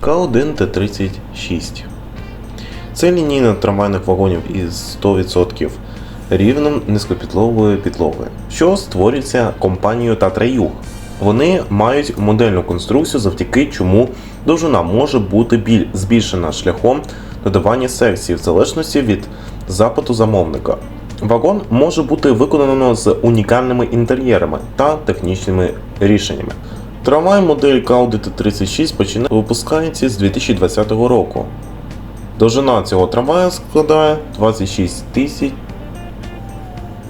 К1 Т-36. Це лінійна трамвайних вагонів із 100% рівнем низькопітлової підлоги, що створюється компанією Татра-Юг. Вони мають модельну конструкцію, завдяки чому довжина може бути біль- збільшена шляхом додавання секцій в залежності від запиту замовника. Вагон може бути виконано з унікальними інтер'єрами та технічними рішеннями. Трамвай модель Audi Т-36 починає випускається з 2020 року. Довжина цього трамвая складає 26 тисяч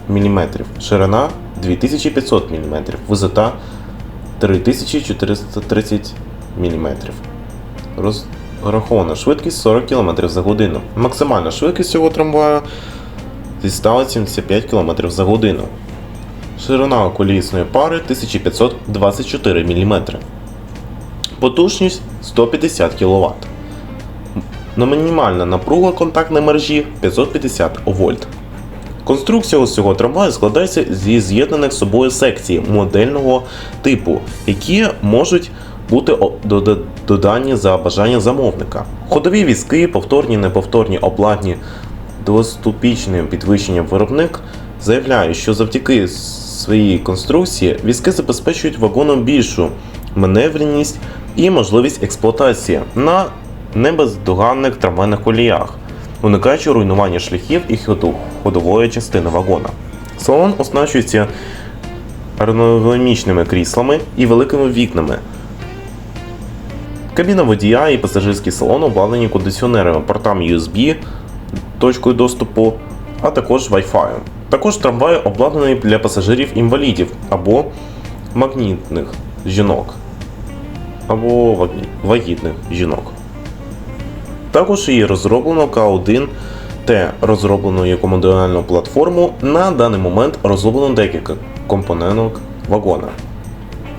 мм, ширина 2500 мм, висота 3430 мм. Розрахована швидкість 40 км за годину. Максимальна швидкість цього трамваю дістала 75 км за годину. Ширина колісної пари 1524 мм. Потужність 150 кВт. На мінімальна напруга контактної мережі 550 вольт. Конструкція ось цього трамваю складається зі з'єднаних з собою секцій модельного типу, які можуть бути додані за бажання замовника. Ходові візки, повторні, неповторні, обладні двоступічним підвищенням виробник заявляє, що завдяки своїй конструкції візки забезпечують вагоном більшу маневреність і можливість експлуатації на небездоганних трамвайних коліях, уникаючи руйнування шляхів і ходу- ходової частини вагона. Салон оснащується аеродинамічними кріслами і великими вікнами. Кабіна водія і пасажирський салон обладнані кондиціонерами, портами USB, точкою доступу, а також Wi-Fi. Також трамвай обладнаний для пасажирів-інвалідів або магнітних жінок, або вагітних жінок. Також її розроблено К1 Т, розроблено як модульну платформу. На даний момент розроблено декілька компоненток вагона.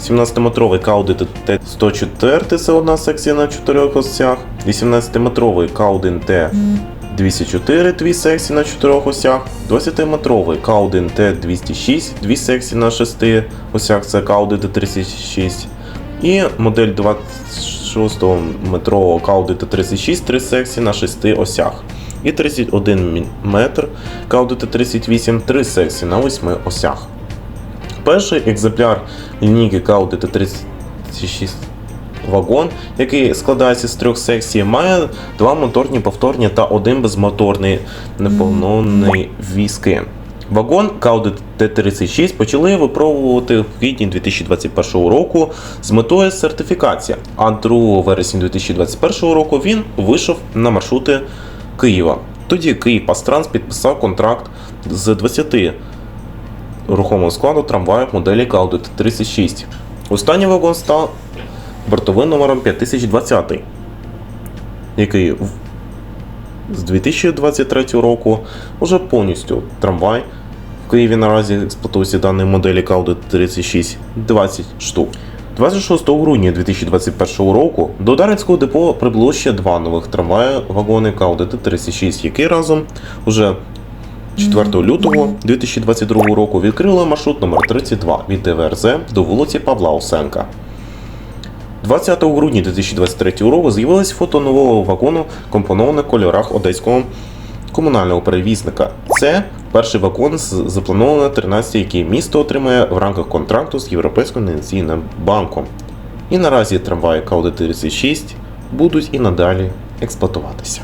17-метровий К1 Т104 це одна секція на чотирьох осях, 18-метровий К1 Т 204 дві секції на чотирьох осях, 20-метровий К1 Т206 дві секції на шести осях, це К1 Т36. І модель 26-метрового К1 Т36 три секції на шести осях. І 31 мм К1 Т38 три секції на восьми осях. Перший екземпляр лінійки K T36 вагон, який складається з трьох секцій, має два моторні повторні та один безмоторний неповнований візки. Вагон K T36 почали випробувати в квітні 2021 року з метою сертифікації, а 2 вересня 2021 року він вийшов на маршрути Києва. Тоді Київ Пастранс підписав контракт з 20 рухомого складу трамваїв моделі Audi 36. Останній вагон став бортовим номером 5020, який з 2023 року вже повністю трамвай в Києві наразі експлуатується даної моделі Audi 36 20 штук. 26 грудня 2021 року до Дарницького депо прибуло ще два нових трамваї вагони Audi 36 які разом уже 4 лютого 2022 року відкрили маршрут номер 32 від ДВРЗ до вулиці Павла Осенка. 20 грудня 2023 року з'явилось фото нового вагону, компоноване в кольорах одеського комунального перевізника. Це перший вагон з запланованого 13, який місто отримає в рамках контракту з Європейським інвестиційним банком. І наразі трамваї Кауди 36 будуть і надалі експлуатуватися.